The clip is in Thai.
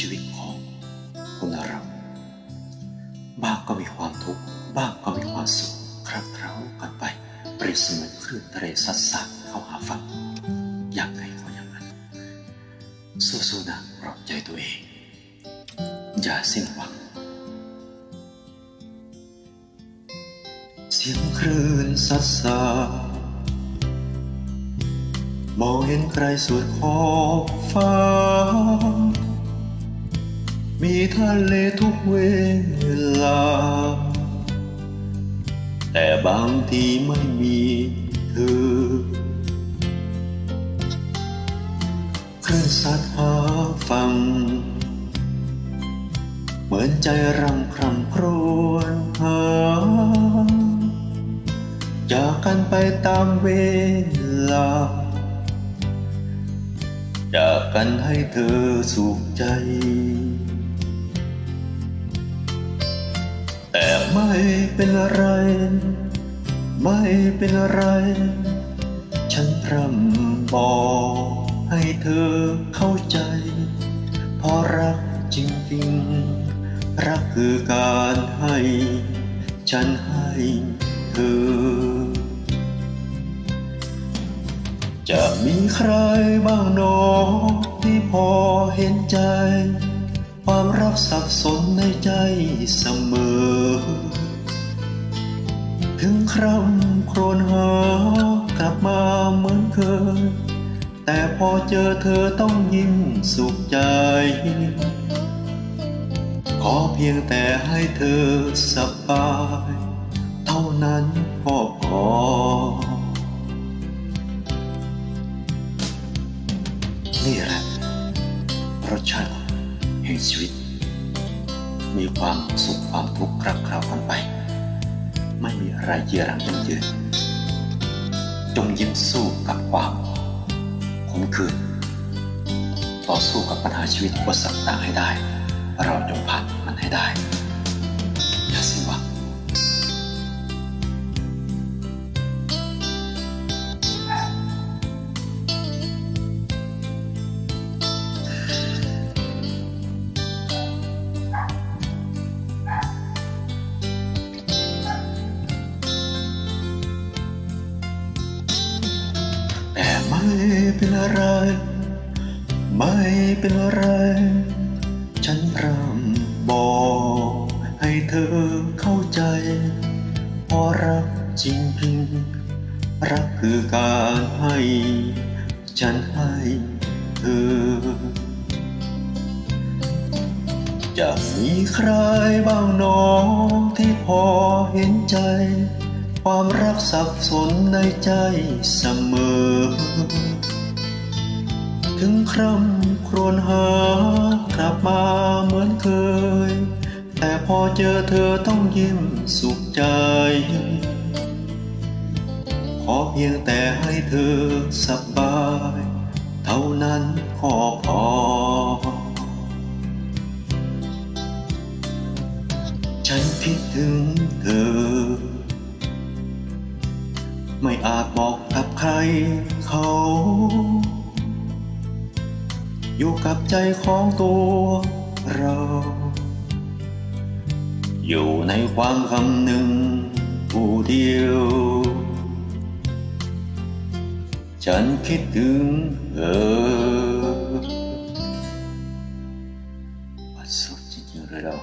ชีวิตของคุณเราบ้างก็มีความทุกข์บ้างก็มีความสุขคลักเคล้ากันไป เปรียบเสมือนคลื่นทะเลซัดสาดเข้าหาฝั่งอย่างไงก็อย่างนั้น สู้ๆนะปลอบใจตัวเอง อย่าสิ้นหวัง เสียงคลื่นซัดสาดมองเห็นใครสุดขอ ทะเลทุกเวลา แต่บางทีไม่มีเธอคลื่นซัดหาฟัง เหมือนใจรำครำครวญหาจากกันไปตามเวลาจากกันให้เธอสุขใจ เป็นไร ไม่เป็นไร ฉันพร่ำบอกให้เธอเข้าใจ เพราะรักจริงๆ รักคือการให้ ฉันให้เธอ จะมีใครบ้างหนอที่พอเห็นใจ ความรักสับสนในใจเสมอ ถึงคร่ำโครวญหากลับมาเหมือนเคย แต่พอเจอเธอต้องยิ้มสุขใจ ขอเพียงแต่ให้เธอสบาย เท่านั้นก็พอนี่แหละรสชาติแห่งชีวิต มีความสุขความทุกข์คลักคราวกันไป ไม่มีอะไรเยือรังยั่งยืนจงยิ้มสู้กับความขมขื่นต่อสู้กับปัญหาชีวิตอุปสรรคต่างให้ได้ เราจงผ่านมันให้ได้ เป็นไร ไม่เป็นไร ฉันพร่ำบอกให้เธอเข้าใจเพราะรักจริงรักคือการให้ ฉันให้เธอ จะมีใครบ้างหนอที่พอเห็นใจ ความรักสับสนในใจเสมอ ถึงคร่ำครวญหากลับมาเหมือนเคย แต่พอเจอเธอต้องยิ้มสุขใจ ขอเพียงแต่ให้เธอสบาย เท่านั้นก็พอ ฉันคิดถึงเธอ ไม่อาจบอกกับใครเขา อยู่กับใจของตัวเรา อยู่ในความคำหนึ่งผู้เดียว ฉันคิดถึงเธอสุดจริงๆเลยเรา